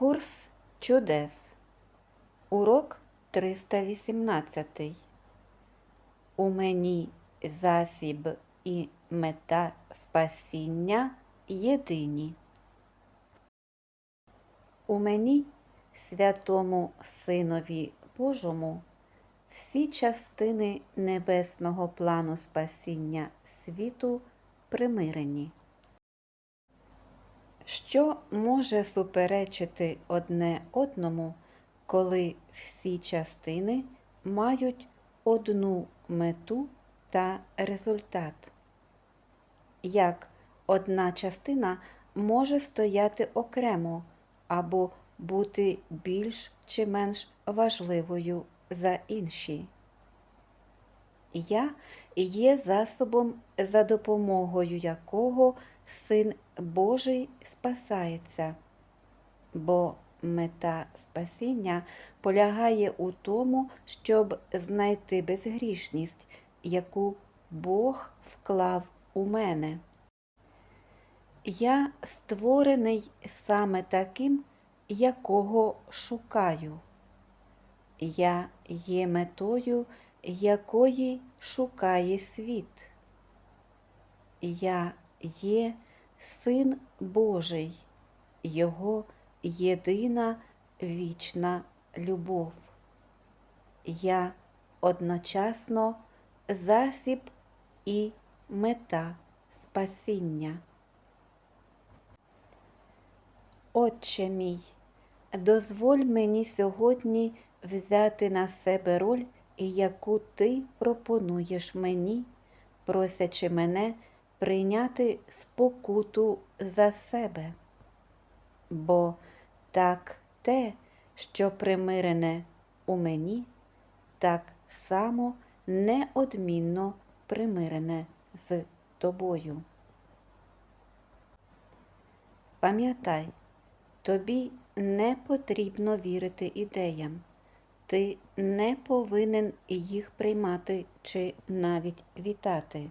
Курс чудес. Урок 318. У мені засіб і мета спасіння єдині. У мені, святому Синові Божому, всі частини небесного плану спасіння світу примирені. Що може суперечити одне одному, коли всі частини мають одну мету та результат? Як одна частина може стояти окремо або бути більш чи менш важливою за інші? Я є засобом, за допомогою якого Син Божий спасається, бо мета спасіння полягає у тому, щоб знайти безгрішність, яку Бог вклав у мене. Я створений саме таким, якого шукаю. Я є метою, якої шукає світ. Я є Син Божий, Його єдина вічна любов. Я одночасно засіб і мета спасіння. Отче мій, дозволь мені сьогодні взяти на себе роль, яку ти пропонуєш мені, просячи мене прийняти спокуту за себе. Бо так те, що примирене у мені, так само неодмінно примирене з тобою. Пам'ятай, тобі не потрібно вірити ідеям, ти не повинен їх приймати чи навіть вітати.